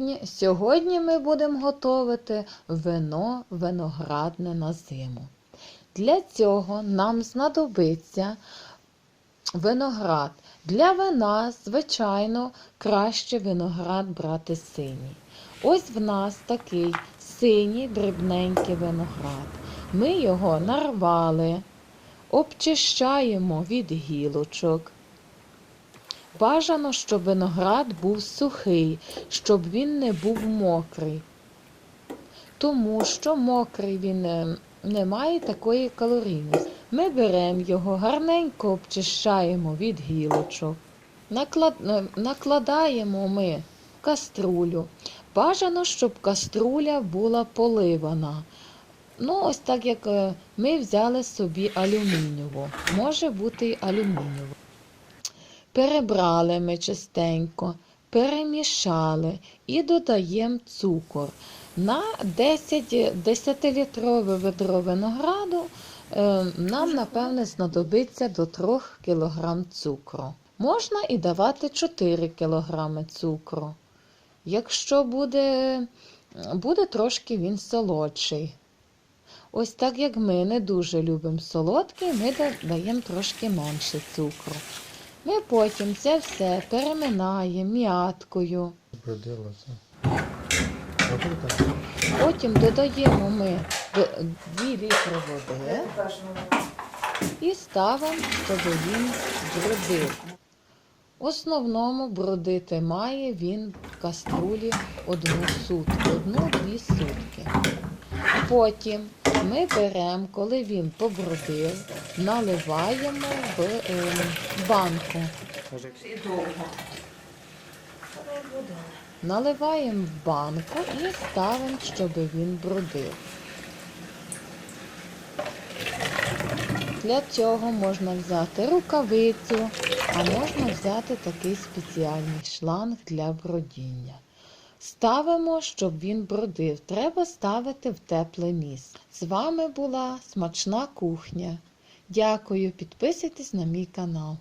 Сьогодні, сьогодні ми будемо готувати вино виноградне на зиму. Для цього нам знадобиться виноград. Для вина, звичайно, краще виноград брати синій. Ось в нас такий синій дрібненький виноград. Ми його нарвали, обчищаємо від гілочок. Бажано, щоб виноград був сухий, щоб він не був мокрий. Тому що мокрий він е, не має такої калорійності. Ми беремо його, гарненько обчищаємо від гілочок, наклад... е, накладаємо ми каструлю. Бажано, щоб каструля була поливана. Ну, ось так як е, ми взяли собі алюмінієву. Може бути і алюмінієву. Перебрали ми частенько, перемішали і додаємо цукор. На 10, 10-літрове ведро винограду е, нам, напевне, знадобиться до 3 кг цукру. Можна і давати 4 кг цукру. Якщо буде, буде трошки він солодший. Ось так як ми не дуже любимо солодкий, ми да- даємо трошки менше цукру. Ми потім це все переминаємо м'яткою. Потім додаємо ми 2 літри води і ставимо, щоб він бродив. В основному бродити має він в каструлі одну сутку, одну-дві сутки. Потім ми беремо, коли він побродив, наливаємо в е, банку. Наливаємо в банку і ставимо, щоб він бродив. Для цього можна взяти рукавицю, а можна взяти такий спеціальний шланг для бродіння. Ставимо, щоб він бродив. Треба ставити в тепле місце. З вами була смачна кухня. Дякую, підписуйтесь на мій канал.